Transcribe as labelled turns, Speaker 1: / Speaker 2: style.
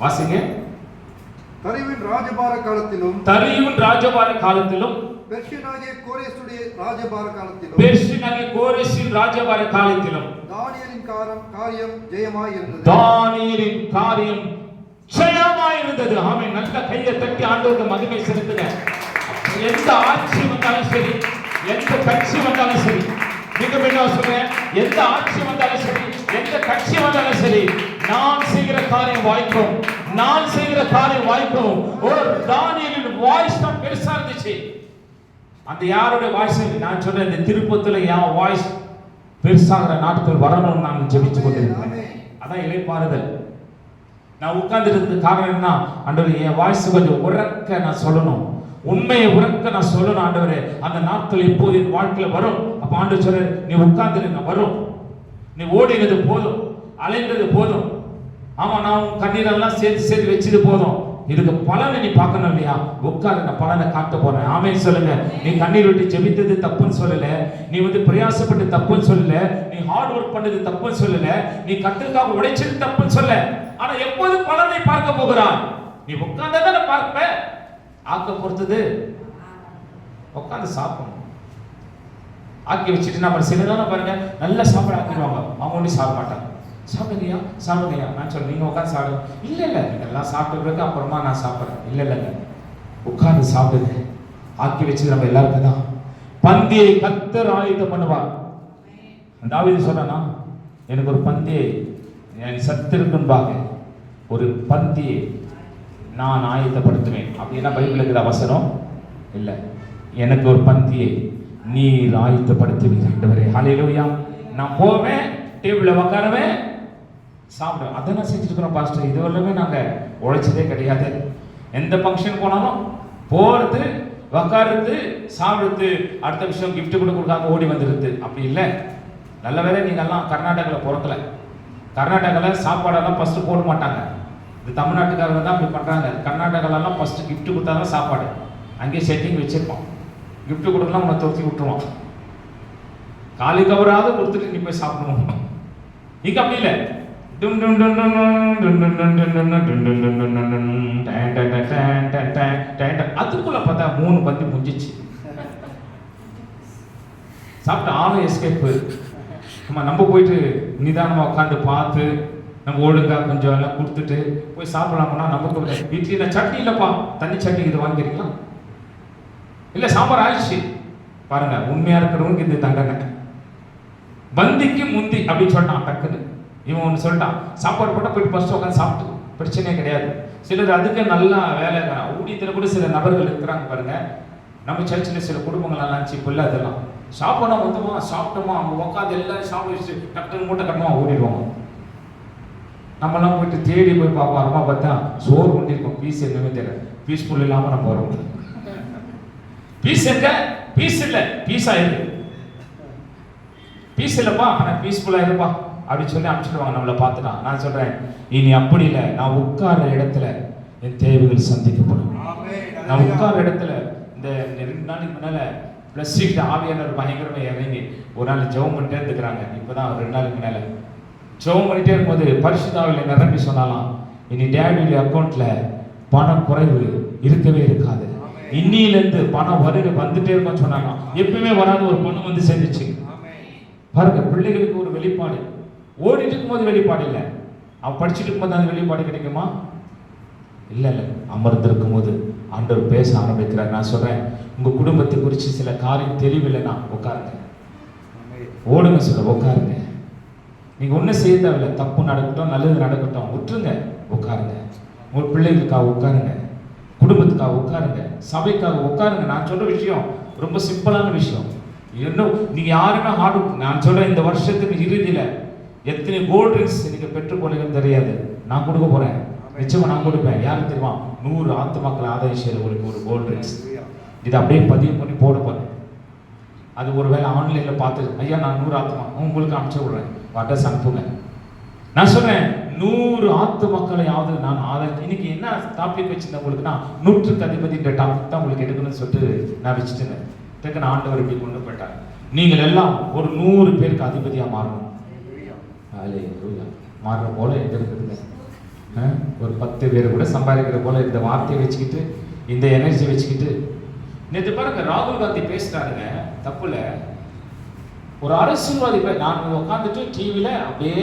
Speaker 1: வாசிங்க.
Speaker 2: தரிவின் ராஜபார காலத்திலும்
Speaker 1: தரியுன் ராஜபார காலத்திலும்
Speaker 2: பெர்ஷியனாகிய கோரேசுடைய ராஜபார காலத்திலும்
Speaker 1: பெர்ஷினாகிய கோரேசின் ராஜபார காலத்திலும்
Speaker 2: தானியலின் காரம் காரியம் ஜெயமாய் இருந்தது
Speaker 1: தானியலின் காரியம் ஜெயமாய் இருந்தது ஆமென். நல்ல கையை தட்டி ஆண்டவருக்கு மகிமை செலுத்துங்க. எந்த ஆட்சி வந்தாலும் சரி எந்த கட்சி வந்தாலும் சரி நீங்க என்ன சொல்றேன் எந்த ஆட்சி வந்தாலும் சரி எந்த கட்சி வந்தாலும் சரி நான் செய்கிற காரியம் வாய்க்கும். நான் செய்கிற காரியம் வாய்ப்பும் ஒரு தானியலின் வாய்ஸ் தான் பெருசா இருந்துச்சு. அந்த யாருடைய வாய்ஸ்? நான் சொல்றேன் இந்த திருப்பத்துல என் வாய்ஸ் பெருசாகிற நாட்கள் வரணும்னு நான் ஜெபிச்சு கொண்டிருக்கிறேன். அதான் இலைப்பாறுதல் நான் உட்கார்ந்துருக்கிறது காரணம் என்ன? ஆண்டவர் என் வாய்ஸ் கொஞ்சம் உறக்க நான் சொல்லணும். உண்மையை உறக்க நான் சொல்லணும் ஆண்டவரே. அந்த நாட்கள் இப்போது என் வாழ்க்கையில் வரும். அப்போ ஆண்டு சொல்ற நீ உட்கார்ந்துருங்க வரும். நீ ஓடினது போதும் அலைந்தது போதும். ஆமா நான் உன் கண்ணீரெல்லாம் சேர்த்து சேர்த்து வச்சுட்டு போதும். இதுக்கு பலனை நீ பார்க்கணும் இல்லையா? உட்காரு நான் பலனை காட்ட போறேன். ஆமே சொல்லுங்க. நீ கண்ணீர் விட்டு ஜெபித்தது தப்புன்னு சொல்லல. நீ வந்து பிரயாசப்பட்டு தப்புன்னு சொல்லல. நீ ஹார்ட் ஒர்க் பண்ணது தப்புன்னு சொல்லல. நீ கத்திற்காக உழைச்சது தப்புன்னு சொல்ல. ஆனா எப்போது பலனை பார்க்க போகிறான் நீ உட்கார்ந்தா தானே பார்ப்ப ஆக்க பொறுத்தது. உட்காந்து சாப்பிடணும். ஆக்கி வச்சுட்டு நம்ம சிலதான பாருங்க நல்ல சாப்பாடு ஆக்கிடுவாங்க. அவங்க ஒன்றும் சாப்பிட மாட்டாங்க. சாப்பிடுங்கய்யா சாப்பிடுங்கய்யா நான் சொல்ல நீங்கள் உட்காந்து சாப்பிடுங்க இல்லை இல்லை நீங்க எல்லாம் சாப்பிட்ட பிறகு அப்புறமா நான் சாப்பிட்றேன். இல்லை இல்லைங்க உட்காந்து சாப்பிடுங்க ஆக்கி வச்சு நம்ம எல்லாருக்கும் தான். பந்தியை கத்தர் ஆயுதம் பண்ணுவார். தாவீது சொன்னா எனக்கு ஒரு பந்தியை என் சத்திருக்குன்பாக ஒரு பந்தியை நான் ஆயத்தப்படுத்துவேன். அப்படின்னா பைபிளுக்கு இருக்கிற அவசரம் இல்லை. எனக்கு ஒரு பந்தியை நீர் ஆயத்தப்படுத்துவீர். ஆண்டவரே ஹலையிலோயா நான் போவேன் டேபிளில் உட்காருவேன். சாப்பிட. அதை நான் செஞ்சுருக்கிறோம் பாஸ்டர் இது வரலுமே நாங்கள் உழைச்சதே கிடையாது. எந்த ஃபங்க்ஷன் போனாலும் போகிறது உக்காருது சாப்பிடுறது அடுத்த விஷயம் கிஃப்ட் கூட கொடுக்காம ஓடி வந்துடுது அப்படி இல்லை. நல்ல வேளை நீங்கள்லாம் கர்நாடகாவில் பிறக்கல. கர்நாடகாவில் சாப்பாடெல்லாம் ஃபஸ்ட்டு போட மாட்டாங்க. இது தமிழ்நாட்டுக்காரங்க தான் அப்படி பண்ணுறாங்க கர்நாடகாலலாம் ஃபஸ்ட்டு கிஃப்ட் கொடுத்தா தான் சாப்பாடு. அங்கேயே செட்டிங் வச்சுருப்போம் கிஃப்ட் கொடுக்கலாம் உன்னை துரத்தி விட்டுருவோம் காலி கவராவது கொடுத்துட்டு நீ போய் சாப்பிடுவோம் இங்கே அப்படி இல்லை. அதுக்குள்ள பார்த்தா மூணு பந்தி முடிஞ்சிச்சு சாப்பிட்டு ஆளும் எஸ்கேப்பு நம்ம நம்ம போயிட்டு நிதானமாக உட்காந்து பார்த்து நம்ம ஒழுங்காக கொஞ்சம் எல்லாம் கொடுத்துட்டு போய் சாப்பிடலாம்னா நமக்கு வீட்டில் சட்னி இல்லைப்பா தண்ணி சட்னி இது வாங்கிருக்கலாம் இல்லை சாம்பார் ஆயிடுச்சு பாருங்க உண்மையாக இருக்கிறவங்க இது தண்டனை பந்திக்கு முந்தி அப்படின்னு சொன்னா டக்குன்னு இவன் ஒன்று சொல்லிட்டான் சாப்பாடு போட்டால் போயிட்டு ஃபஸ்ட் உட்காந்து சாப்பிட்டு பிரச்சனையே கிடையாது. சிலர் அதுக்கு நல்லா வேலை ஊழியத்தில் கூட சில நபர்கள் இருக்கிறாங்க பாருங்க. நம்ம சர்ச்சில் சில குடும்பங்கள்லாம் நினச்சி இப்போ அதெல்லாம். சாப்பிடணும் மொத்தமாக சாப்பிட்டோமா அவங்க உட்காந்து எல்லாரும் சாப்பிட்டு டக்குன்னு மூட்டை கட்டமாக ஓடிடுவாங்க. நம்மலாம் போயிட்டு தேடி போய் பார்ப்போம் அம்மா பார்த்தா சோறு கொண்டிருக்கோம் பீஸ் எதுவுமே தெரியல. பீஸ்ஃபுல் இல்லாமல் நம்ம வரோம் பீஸ் எங்க பீஸ் இல்லை. பீஸ் ஆயிருக்கு பீஸ் இல்லைப்பா ஆனால் பீஸ்ஃபுல்லாக இருப்பா. அப்படின்னு சொல்லி அனுப்பிச்சிடுவாங்க நம்மளை பார்த்துட்டா. நான் சொல்கிறேன் இனி அப்படி இல்லை. நான் உட்கார்ற இடத்துல என் தேவைகள் சந்திக்கப்படும். நான் உட்கார்ற இடத்துல இந்த ரெண்டு நாளைக்கு முன்னால ப்ளஸ் சிக்ஸ் ஆவியானவர் பயங்கரமா இறங்கி ஒரு நாள் ஜெபம் பண்ணிட்டே இருந்துக்கிறாங்க. இப்போதான் ஒரு ரெண்டு நாளுக்கு முன்னால. ஜெபம் பண்ணிட்டே இருக்கும்போது பரிசுத்தாவில் நிரம்பி சொன்னாலாம் இனி டேடியுடைய அக்கௌண்ட்ல பணம் குறைவு இருக்கவே இருக்காது. இன்னிலிருந்து பணம் வருக வந்துட்டே இருக்கும்னு சொன்னாங்க எப்பவுமே வராத ஒரு பணம் வந்து சேர்ந்துச்சு. பாருங்க பிள்ளைகளுக்கு ஒரு வெளிப்பாடு. ஓடிட்டு இருக்கும்போது வெளிப்பாடு இல்லை. அவன் படிச்சுட்டு இருக்கும்போது அந்த வெளிப்பாடு கிடைக்குமா? இல்லை இல்லை. அமர்ந்திருக்கும் போது ஆண்டவர் பேச ஆரம்பிக்கிறார். நான் சொல்கிறேன் உங்கள் குடும்பத்தை குறித்து சில காரியம் தெளிவில்லைன்னா உட்காருங்க. ஓடுங்க சொல்ல உட்காருங்க. நீங்கள் ஒன்றும் செய்ய தேவையில்லை. தப்பு நடக்கட்டும் நல்லது நடக்கட்டும். விட்டுருங்க உட்காருங்க. உங்கள் பிள்ளைகளுக்காக உட்காருங்க. குடும்பத்துக்காக உட்காருங்க. சபைக்காக உட்காருங்க. நான் சொல்கிற விஷயம் ரொம்ப சிம்பிளான விஷயம். இன்னும் நீங்கள் யாருன்னா ஹார்ட் நான் சொல்கிறேன் இந்த வருஷத்துக்கு இறுதியில் எத்தனை கோல்ட் ட்ரிங்க்ஸ் நீங்க பெற்றுக்கொள்ளுங்கன்னு தெரியாது. நான் கொடுக்க போறேன். நிச்சயமா நான் கொடுப்பேன். யாருக்கு தெரியுமா? நூறு ஆத்துமாக்கள் ஆதாய ஷேர் உங்களுக்கு ஒரு கோல்ட் ட்ரிங்க்ஸ் இதை அப்படியே பதிவு பண்ணி போட போறேன். அது ஒருவேளை ஆன்லைன்ல பார்த்து ஐயா நான் நூறு ஆத்மா உங்களுக்கு அனுப்பிச்சு விடுறேன். அட்ரஸ் அனுப்புங்க நான் சொல்றேன் நூறு ஆத்து மக்களையாவது நான் ஆதாய இன்னைக்கு என்ன டாபிக் வச்சிருந்தேன் உங்களுக்கு நான் நூற்றுக்கு அதிபதின்ற டாபிக் தான் உங்களுக்கு எடுக்கணும்னு சொல்லிட்டு நான் வச்சுட்டேன். டக்குன்னு ஆண்டவர் இப்படி கொண்டு போயிட்டார். நீங்கள் எல்லாம் ஒரு நூறு பேருக்கு அதிபதியா மாறணும். ஹalleluya. மாறுற போல எங்க ஒரு பத்து பேர் கூட சம்பாதிக்கிற போல இந்த வார்த்தையை வச்சுக்கிட்டு இந்த எனர்ஜி வச்சுக்கிட்டு. நேற்று பாருங்க ராகுல் காந்தி பேசுறாருங்க தப்புல ஒரு அரசியல்வாதி நான் உட்காந்துட்டு டிவியில அப்படியே